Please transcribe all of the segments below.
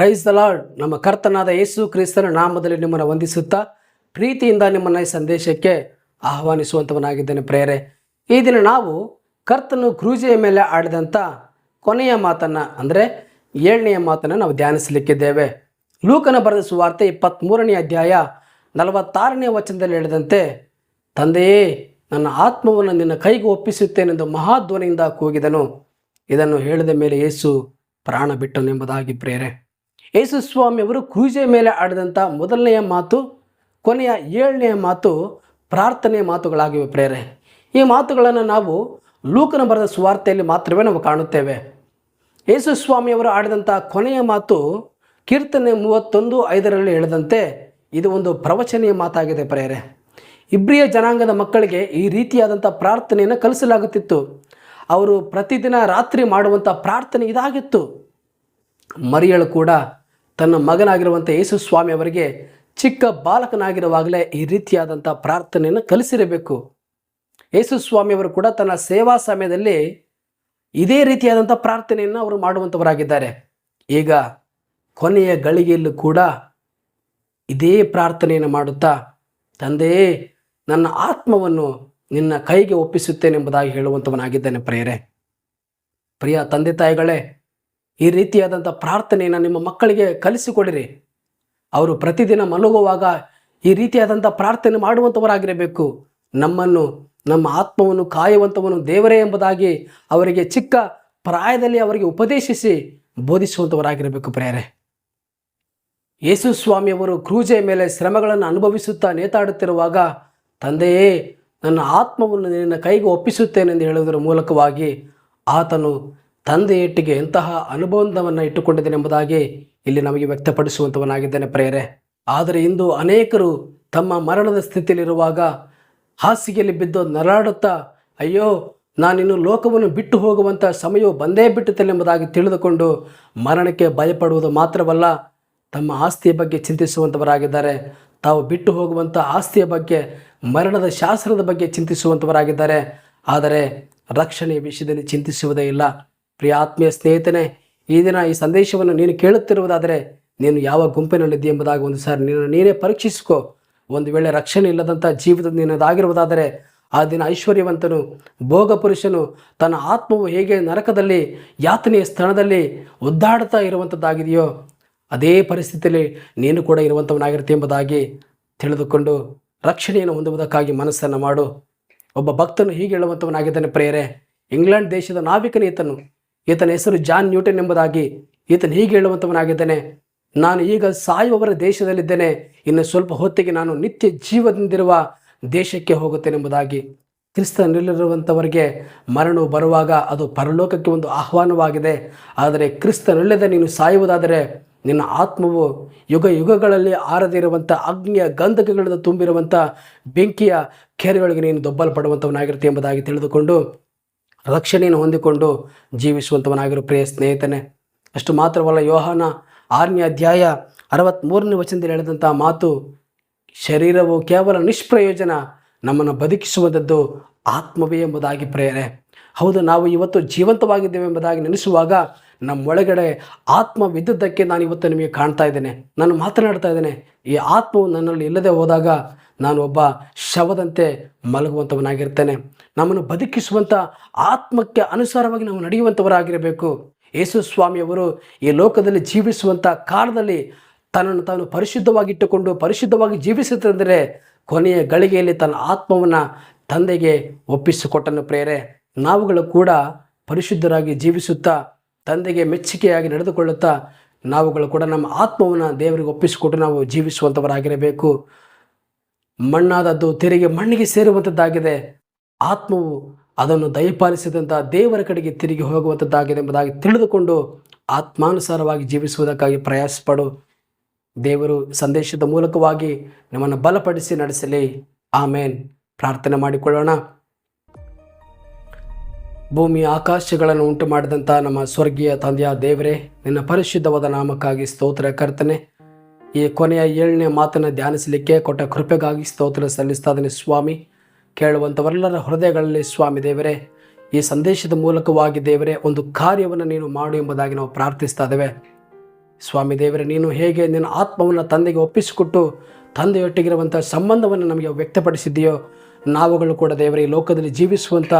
Price lord ನಮ್ಮ ಕರ್ತನಾದ ಯೇಸು ಕ್ರಿಸ್ತನ ನಾಮದಲ್ಲಿ ನಿಮ್ಮನ್ನು ವಂದಿಸುತ್ತಾ ಪ್ರೀತಿಯಿಂದ ನಿಮ್ಮನ್ನು ಈ ಸಂದೇಶಕ್ಕೆ ಆಹ್ವಾನಿಸುವಂಥವನಾಗಿದ್ದೇನೆ ಪ್ರೇರೆ ಈ ದಿನ ನಾವು ಕರ್ತನು ಕ್ರೂಜೆಯ ಮೇಲೆ ಆಡಿದಂಥ ಕೊನೆಯ ಮಾತನ್ನು, ಅಂದರೆ ಏಳನೆಯ ಮಾತನ್ನು ನಾವು ಧ್ಯಾನಿಸಲಿಕ್ಕಿದ್ದೇವೆ. ಲೂಕನ ಬರೆದ ಸುವಾರ್ತೆ ಇಪ್ಪತ್ತ್ಮೂರನೇ ಅಧ್ಯಾಯ ನಲವತ್ತಾರನೇ ವಚನದಲ್ಲಿ ಹೇಳಿದಂತೆ, ತಂದೆಯೇ, ನನ್ನ ಆತ್ಮವನ್ನು ನಿನ್ನ ಕೈಗೆ ಒಪ್ಪಿಸುತ್ತೇನೆಂದು ಮಹಾಧ್ವನಿಯಿಂದ ಕೂಗಿದನು. ಇದನ್ನು ಹೇಳಿದ ಮೇಲೆ ಯೇಸು ಪ್ರಾಣ ಬಿಟ್ಟನು ಎಂಬುದಾಗಿ ಪ್ರೇರೆ ಯೇಸು ಸ್ವಾಮಿಯವರು ಕ್ರೂಜೆ ಮೇಲೆ ಆಡಿದಂಥ ಮೊದಲನೆಯ ಮಾತು, ಕೊನೆಯ ಏಳನೆಯ ಮಾತು, ಪ್ರಾರ್ಥನೆಯ ಮಾತುಗಳಾಗಿವೆ ಪ್ರೇರೆ. ಈ ಮಾತುಗಳನ್ನು ನಾವು ಲೂಕನ ಬರೆದ ಸುವಾರ್ತೆಯಲ್ಲಿ ಮಾತ್ರವೇ ನಾವು ಕಾಣುತ್ತೇವೆ. ಯೇಸು ಸ್ವಾಮಿಯವರು ಆಡಿದಂಥ ಕೊನೆಯ ಮಾತು ಕೀರ್ತನೆ ಮೂವತ್ತೊಂದು ಐದರಲ್ಲಿ ಹೇಳಿದಂತೆ ಇದು ಒಂದು ಪ್ರವಚನೀಯ ಮಾತಾಗಿದೆ ಪ್ರೇರೆ. ಇಬ್ರಿಯ ಜನಾಂಗದ ಮಕ್ಕಳಿಗೆ ಈ ರೀತಿಯಾದಂಥ ಪ್ರಾರ್ಥನೆಯನ್ನು ಕಲಿಸಲಾಗುತ್ತಿತ್ತು. ಅವರು ಪ್ರತಿದಿನ ರಾತ್ರಿ ಮಾಡುವಂಥ ಪ್ರಾರ್ಥನೆ ಇದಾಗಿತ್ತು. ಮರಿಯಳು ಕೂಡ ತನ್ನ ಮಗನಾಗಿರುವಂಥ ಯೇಸು ಸ್ವಾಮಿ ಅವರಿಗೆ ಚಿಕ್ಕ ಬಾಲಕನಾಗಿರುವಾಗಲೇ ಈ ರೀತಿಯಾದಂಥ ಪ್ರಾರ್ಥನೆಯನ್ನು ಕಲಿಸಿರಬೇಕು. ಯೇಸು ಸ್ವಾಮಿಯವರು ಕೂಡ ತನ್ನ ಸೇವಾ ಸಮಯದಲ್ಲಿ ಇದೇ ರೀತಿಯಾದಂಥ ಪ್ರಾರ್ಥನೆಯನ್ನು ಅವರು ಮಾಡುವಂಥವರಾಗಿದ್ದಾರೆ. ಈಗ ಕೊನೆಯ ಗಳಿಗೆಯಲ್ಲೂ ಕೂಡ ಇದೇ ಪ್ರಾರ್ಥನೆಯನ್ನು ಮಾಡುತ್ತಾ ತಂದೆಯೇ ನನ್ನ ಆತ್ಮವನ್ನು ನಿನ್ನ ಕೈಗೆ ಒಪ್ಪಿಸುತ್ತೇನೆಂಬುದಾಗಿ ಹೇಳುವಂಥವನಾಗಿದ್ದೇನೆ ಪ್ರಿಯರೇ. ಪ್ರಿಯ ತಂದೆ ತಾಯಿಗಳೇ ಈ ರೀತಿಯಾದಂಥ ಪ್ರಾರ್ಥನೆಯನ್ನು ನಿಮ್ಮ ಮಕ್ಕಳಿಗೆ ಕಲಿಸಿಕೊಡಿರಿ. ಅವರು ಪ್ರತಿದಿನ ಮಲಗುವಾಗ ಈ ರೀತಿಯಾದಂಥ ಪ್ರಾರ್ಥನೆ ಮಾಡುವಂಥವರಾಗಿರಬೇಕು ನಮ್ಮನ್ನು, ನಮ್ಮ ಆತ್ಮವನ್ನು ಕಾಯುವಂಥವನು ದೇವರೇ ಎಂಬುದಾಗಿ ಅವರಿಗೆ ಚಿಕ್ಕ ಪ್ರಾಯದಲ್ಲಿ ಅವರಿಗೆ ಉಪದೇಶಿಸಿ ಬೋಧಿಸುವಂಥವರಾಗಿರಬೇಕು ಪ್ರೇರೆ ಯೇಸು ಸ್ವಾಮಿಯವರು ಕ್ರೂಜೆಯ ಮೇಲೆ ಶ್ರಮಗಳನ್ನು ಅನುಭವಿಸುತ್ತಾ ನೇತಾಡುತ್ತಿರುವಾಗ, ತಂದೆಯೇ, ನನ್ನ ಆತ್ಮವನ್ನು ನಿನ್ನ ಕೈಗೆ ಒಪ್ಪಿಸುತ್ತೇನೆಂದು ಹೇಳುವುದರ ಮೂಲಕವಾಗಿ ಆತನು ತಂದೆಯೊಟ್ಟಿಗೆ ಎಂತಹ ಅನುಬಂಧವನ್ನು ಇಟ್ಟುಕೊಂಡಿದ್ದೇನೆಂಬುದಾಗಿ ಇಲ್ಲಿ ನಮಗೆ ವ್ಯಕ್ತಪಡಿಸುವಂಥವನಾಗಿದ್ದೇನೆ ಪ್ರೇರೆ ಆದರೆ ಇಂದು ಅನೇಕರು ತಮ್ಮ ಮರಣದ ಸ್ಥಿತಿಯಲ್ಲಿರುವಾಗ ಹಾಸಿಗೆಯಲ್ಲಿ ಬಿದ್ದು ನರಾಡುತ್ತಾ ಅಯ್ಯೋ, ನಾನಿನ್ನು ಲೋಕವನ್ನು ಬಿಟ್ಟು ಹೋಗುವಂಥ ಸಮಯವು ಬಂದೇ ಬಿಟ್ಟುತ್ತಲೆಂಬುದಾಗಿ ತಿಳಿದುಕೊಂಡು ಮರಣಕ್ಕೆ ಭಯಪಡುವುದು ಮಾತ್ರವಲ್ಲ, ತಮ್ಮ ಆಸ್ತಿಯ ಬಗ್ಗೆ ಚಿಂತಿಸುವಂಥವರಾಗಿದ್ದಾರೆ ತಾವು ಬಿಟ್ಟು ಹೋಗುವಂಥ ಆಸ್ತಿಯ ಬಗ್ಗೆ, ಮರಣದ ಶಾಸ್ತ್ರದ ಬಗ್ಗೆ ಚಿಂತಿಸುವಂಥವರಾಗಿದ್ದಾರೆ ಆದರೆ ರಕ್ಷಣೆಯ ವಿಷಯದಲ್ಲಿ ಚಿಂತಿಸುವುದೇ ಇಲ್ಲ. ಪ್ರಿಯ ಆತ್ಮೀಯ ಸ್ನೇಹಿತನೇ, ಈ ದಿನ ಈ ಸಂದೇಶವನ್ನು ನೀನು ಕೇಳುತ್ತಿರುವುದಾದರೆ ನೀನು ಯಾವ ಗುಂಪಿನಲ್ಲಿದ್ದೀಯ ಎಂಬುದಾಗಿ ಒಂದು ಸಾರಿ ನೀನು ನೀನೇ ಪರೀಕ್ಷಿಸಿಕೋ. ಒಂದು ವೇಳೆ ರಕ್ಷಣೆ ಇಲ್ಲದಂಥ ಜೀವಿತ ನಿನ್ನದಾಗಿರುವುದಾದರೆ ಆ ದಿನ ಐಶ್ವರ್ಯವಂತನು ಭೋಗ ಪುರುಷನು ತನ್ನ ಆತ್ಮವು ಹೇಗೆ ನರಕದಲ್ಲಿ, ಯಾತನೆಯ ಸ್ಥಳದಲ್ಲಿ ಒದ್ದಾಡ್ತಾ ಇರುವಂಥದ್ದಾಗಿದೆಯೋ, ಅದೇ ಪರಿಸ್ಥಿತಿಯಲ್ಲಿ ನೀನು ಕೂಡ ಇರುವಂಥವನಾಗಿರುತ್ತೆ ಎಂಬುದಾಗಿ ತಿಳಿದುಕೊಂಡು ರಕ್ಷಣೆಯನ್ನು ಹೊಂದುವುದಕ್ಕಾಗಿ ಮನಸ್ಸನ್ನು ಮಾಡು. ಒಬ್ಬ ಭಕ್ತನು ಹೀಗೆ ಹೇಳುವಂಥವನಾಗಿದ್ದಾನೆ ಪ್ರೇರೆ ಇಂಗ್ಲೆಂಡ್ ದೇಶದ ನಾವಿಕನ ಈತನು. ಈತನ ಹೆಸರು ಜಾನ್ ನ್ಯೂಟನ್ ಎಂಬುದಾಗಿ ಈತನು ಹೀಗೆ ಹೇಳುವಂಥವನಾಗಿದ್ದಾನೆ, ನಾನು ಈಗ ಸಾಯುವವರ ದೇಶದಲ್ಲಿದ್ದೇನೆ, ಇನ್ನು ಸ್ವಲ್ಪ ಹೊತ್ತಿಗೆ ನಾನು ನಿತ್ಯ ಜೀವದಿಂದಿರುವ ದೇಶಕ್ಕೆ ಹೋಗುತ್ತೇನೆ ಎಂಬುದಾಗಿ ಕ್ರಿಸ್ತನಲ್ಲಿರುವಂಥವರಿಗೆ ಮರಣವು ಬರುವಾಗ ಅದು ಪರಲೋಕಕ್ಕೆ ಒಂದು ಆಹ್ವಾನವಾಗಿದೆ. ಆದರೆ ಕ್ರಿಸ್ತನಲ್ಲದೆ ನೀನು ಸಾಯುವುದಾದರೆ ನಿನ್ನ ಆತ್ಮವು ಯುಗ ಯುಗಗಳಲ್ಲಿ ಆರದಿರುವಂಥ ಅಗ್ನಿಯ ಗಂಧಕಗಳಿಂದ ತುಂಬಿರುವಂಥ ಬೆಂಕಿಯ ಕೆರೆಯೊಳಗೆ ನೀನು ದೊಬ್ಬಲ್ಪಡುವಂಥವನಾಗಿರುತ್ತೆ ಎಂಬುದಾಗಿ ತಿಳಿದುಕೊಂಡು ರಕ್ಷಣೆಯನ್ನು ಹೊಂದಿಕೊಂಡು ಜೀವಿಸುವಂಥವನಾಗಿರೋ ಪ್ರಿಯ ಸ್ನೇಹಿತನೇ, ಅಷ್ಟು ಮಾತ್ರವಲ್ಲ, ಯೋಹಾನ ಆರನೇ ಅಧ್ಯಾಯ ಅರವತ್ತ್ಮೂರನೇ ವಚನದಲ್ಲಿ ಹೇಳಿದಂಥ ಮಾತು, ಶರೀರವು ಕೇವಲ ನಿಷ್ಪ್ರಯೋಜನ ನಮ್ಮನ್ನು ಬದುಕಿಸುವುದದ್ದು ಆತ್ಮವೇ ಎಂಬುದಾಗಿ ಪ್ರೇರೆ ಹೌದು, ನಾವು ಇವತ್ತು ಜೀವಂತವಾಗಿದ್ದೇವೆ ಎಂಬುದಾಗಿ ನೆನೆಸುವಾಗ ನಮ್ಮೊಳಗಡೆ ಆತ್ಮ ವಿದ್ಯುದ್ದಕ್ಕೆ ನಾನು ಇವತ್ತು ನಿಮಗೆ ಕಾಣ್ತಾ ಇದ್ದೇನೆ. ನಾನು ಮಾತನಾಡ್ತಾ ಇದ್ದೇನೆ. ಈ ಆತ್ಮವು ನನ್ನಲ್ಲಿ ಇಲ್ಲದೆ ಹೋದಾಗ ನಾನು ಒಬ್ಬ ಶವದಂತೆ ಮಲಗುವಂಥವನಾಗಿರ್ತೇನೆ. ನಮ್ಮನ್ನು ಬದುಕಿಸುವಂಥ ಆತ್ಮಕ್ಕೆ ಅನುಸಾರವಾಗಿ ನಾವು ನಡೆಯುವಂಥವರಾಗಿರಬೇಕು. ಯೇಸು ಸ್ವಾಮಿಯವರು ಈ ಲೋಕದಲ್ಲಿ ಜೀವಿಸುವಂಥ ಕಾಲದಲ್ಲಿ ತನ್ನನ್ನು ತಾನು ಪರಿಶುದ್ಧವಾಗಿಟ್ಟುಕೊಂಡು ಪರಿಶುದ್ಧವಾಗಿ ಜೀವಿಸುತ್ತಂದರೆ ಕೊನೆಯ ಗಳಿಗೆಯಲ್ಲಿ ತನ್ನ ಆತ್ಮವನ್ನು ತಂದೆಗೆ ಒಪ್ಪಿಸಿಕೊಟ್ಟನು ಪ್ರೇರೆ ನಾವುಗಳು ಕೂಡ ಪರಿಶುದ್ಧರಾಗಿ ಜೀವಿಸುತ್ತಾ ತಂದೆಗೆ ಮೆಚ್ಚುಗೆಯಾಗಿ ನಡೆದುಕೊಳ್ಳುತ್ತಾ ನಾವುಗಳು ಕೂಡ ನಮ್ಮ ಆತ್ಮವನ್ನು ದೇವರಿಗೆ ಒಪ್ಪಿಸಿಕೊಟ್ಟು ನಾವು ಜೀವಿಸುವಂಥವರಾಗಿರಬೇಕು ಮಣ್ಣಾದದ್ದು ತೆರಿಗೆ ಮಣ್ಣಿಗೆ ಸೇರುವಂಥದ್ದಾಗಿದೆ ಆತ್ಮವು ಅದನ್ನು ದಯಪಾಲಿಸಿದಂಥ ದೇವರ ಕಡೆಗೆ ತಿರುಗಿ ಹೋಗುವಂಥದ್ದಾಗಿದೆ ಎಂಬುದಾಗಿ ತಿಳಿದುಕೊಂಡು ಆತ್ಮಾನುಸಾರವಾಗಿ ಜೀವಿಸುವುದಕ್ಕಾಗಿ ಪ್ರಯಾಸಪಡು. ದೇವರು ಸಂದೇಶದ ಮೂಲಕವಾಗಿ ನಿಮ್ಮನ್ನು ಬಲಪಡಿಸಿ ನಡೆಸಲಿ. ಆಮೇನ್. ಪ್ರಾರ್ಥನೆ ಮಾಡಿಕೊಳ್ಳೋಣ. ಭೂಮಿ ಆಕಾಶಗಳನ್ನು ಉಂಟು ಮಾಡಿದಂಥ ನಮ್ಮ ಸ್ವರ್ಗೀಯ ತಂದೆಯ ದೇವರೇ, ನಿನ್ನ ಪರಿಶುದ್ಧವಾದ ನಾಮಕ್ಕಾಗಿ ಸ್ತೋತ್ರ ಕರ್ತನೆ. ಈ ಕೊನೆಯ ಏಳನೇ ಮಾತನ್ನು ಧ್ಯಾನಿಸಲಿಕ್ಕೆ ಕೊಟ್ಟ ಕೃಪೆಗಾಗಿ ಸ್ತೋತ್ರ ಸಲ್ಲಿಸ್ತಾ ಸ್ವಾಮಿ. ಕೇಳುವಂಥವರೆಲ್ಲರ ಹೃದಯಗಳಲ್ಲಿ ಸ್ವಾಮಿ ದೇವರೇ, ಈ ಸಂದೇಶದ ಮೂಲಕವಾಗಿ ದೇವರೇ, ಒಂದು ಕಾರ್ಯವನ್ನು ನೀನು ಮಾಡು ಎಂಬುದಾಗಿ ನಾವು ಪ್ರಾರ್ಥಿಸ್ತಾ ಇದ್ದೇವೆ. ಸ್ವಾಮಿ ದೇವರೇ, ನೀನು ಹೇಗೆ ನಿನ್ನ ಆತ್ಮವನ್ನು ತಂದೆಗೆ ಒಪ್ಪಿಸಿಕೊಟ್ಟು ತಂದೆಯೊಟ್ಟಿಗಿರುವಂಥ ಸಂಬಂಧವನ್ನು ನಮಗೆ ವ್ಯಕ್ತಪಡಿಸಿದೆಯೋ ನಾವುಗಳು ಕೂಡ ದೇವರೇ, ಈ ಲೋಕದಲ್ಲಿ ಜೀವಿಸುವಂಥ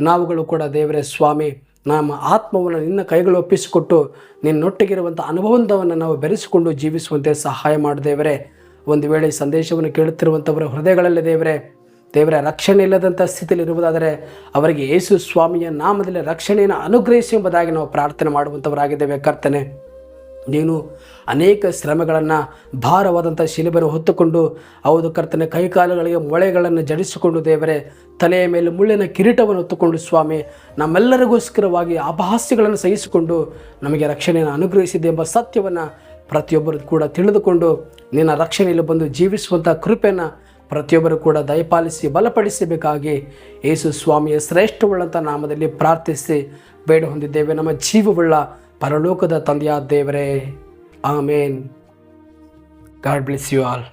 ನಾವುಗಳು ಕೂಡ ದೇವರೇ ಸ್ವಾಮಿ, ನಮ್ಮ ಆತ್ಮವನ್ನು ನಿನ್ನ ಕೈಗಳು ಒಪ್ಪಿಸಿಕೊಟ್ಟು ನಿನ್ನೊಟ್ಟಿಗಿರುವಂಥ ಅನುಭವವನ್ನು ನಾವು ಬೆರೆಸಿಕೊಂಡು ಜೀವಿಸುವಂತೆ ಸಹಾಯ ಮಾಡಿದೇವರೇ ಒಂದು ವೇಳೆ ಸಂದೇಶವನ್ನು ಕೇಳುತ್ತಿರುವಂಥವರ ಹೃದಯಗಳಲ್ಲಿ ದೇವರೇ, ದೇವರ ರಕ್ಷಣೆ ಇಲ್ಲದಂಥ ಸ್ಥಿತಿಯಲ್ಲಿ ಇರುವುದಾದರೆ ಅವರಿಗೆ ಯೇಸು ಸ್ವಾಮಿಯ ನಾಮದಲ್ಲಿ ರಕ್ಷಣೆಯನ್ನು ಅನುಗ್ರಹಿಸಿ ಎಂಬುದಾಗಿ ನಾವು ಪ್ರಾರ್ಥನೆ ಮಾಡುವಂಥವರಾಗಿದ್ದೇವೆ ಕರ್ತನೆ. ನೀನು ಅನೇಕ ಶ್ರಮಗಳನ್ನು ಭಾರವಾದಂಥ ಶಿಲುಬೆಯನ್ನು ಹೊತ್ತುಕೊಂಡು, ಹೌದು ಕರ್ತನ, ಕೈಕಾಲುಗಳಿಗೆ ಮೊಳೆಗಳನ್ನು ಜಡಿಸಿಕೊಂಡು ದೇವರೇ, ತಲೆಯ ಮೇಲೆ ಮುಳ್ಳಿನ ಕಿರೀಟವನ್ನು ಹೊತ್ತುಕೊಂಡು ಸ್ವಾಮಿ, ನಮ್ಮೆಲ್ಲರಿಗೋಸ್ಕರವಾಗಿ ಅಪಹಾಸ್ಯಗಳನ್ನು ಸಹಿಸಿಕೊಂಡು ನಮಗೆ ರಕ್ಷಣೆಯನ್ನು ಅನುಗ್ರಹಿಸಿದೆ ಎಂಬ ಸತ್ಯವನ್ನು ಪ್ರತಿಯೊಬ್ಬರು ಕೂಡ ತಿಳಿದುಕೊಂಡು, ನಿನ್ನ ರಕ್ಷಣೆಯಲ್ಲಿ ಬಂದು ಜೀವಿಸುವಂಥ ಕೃಪೆಯನ್ನು ಪ್ರತಿಯೊಬ್ಬರು ಕೂಡ ದಯಪಾಲಿಸಿ ಬಲಪಡಿಸಬೇಕಾಗಿ ಯೇಸು ಸ್ವಾಮಿಯ ಶ್ರೇಷ್ಠವುಳ್ಳಂಥ ನಾಮದಲ್ಲಿ ಪ್ರಾರ್ಥಿಸಿ ಬೇಡ ಹೊಂದಿದ್ದೇವೆ ನಮ್ಮ ಜೀವವುಳ್ಳ ಪರಲೋಕದ ತಂದೆಯಾದ ದೇವರೇ amen. God bless you all.